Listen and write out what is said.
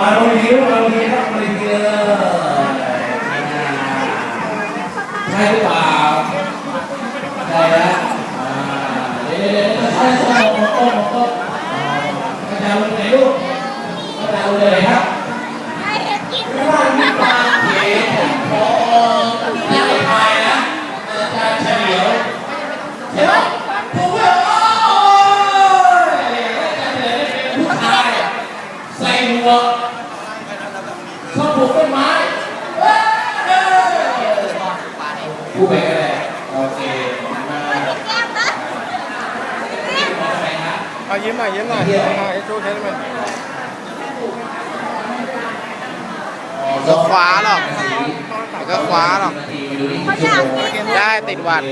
മറുപടിയും മറുപടിയുടെ Hay bà Đây á Để để để nó thấy sao một tốt một tốt Cái nào cũng hiểu Cái nào cũng hiểu ใส่หมวกชอบปลูกต้นไม้ผู้ไปกันเไยโอเคเอายิ้มหน่อยยิ้มหน่อยยิ้มหน่อยช่วยใช้ไหมก็วาหรอกก็ขวาหรอก ได้ติดวัด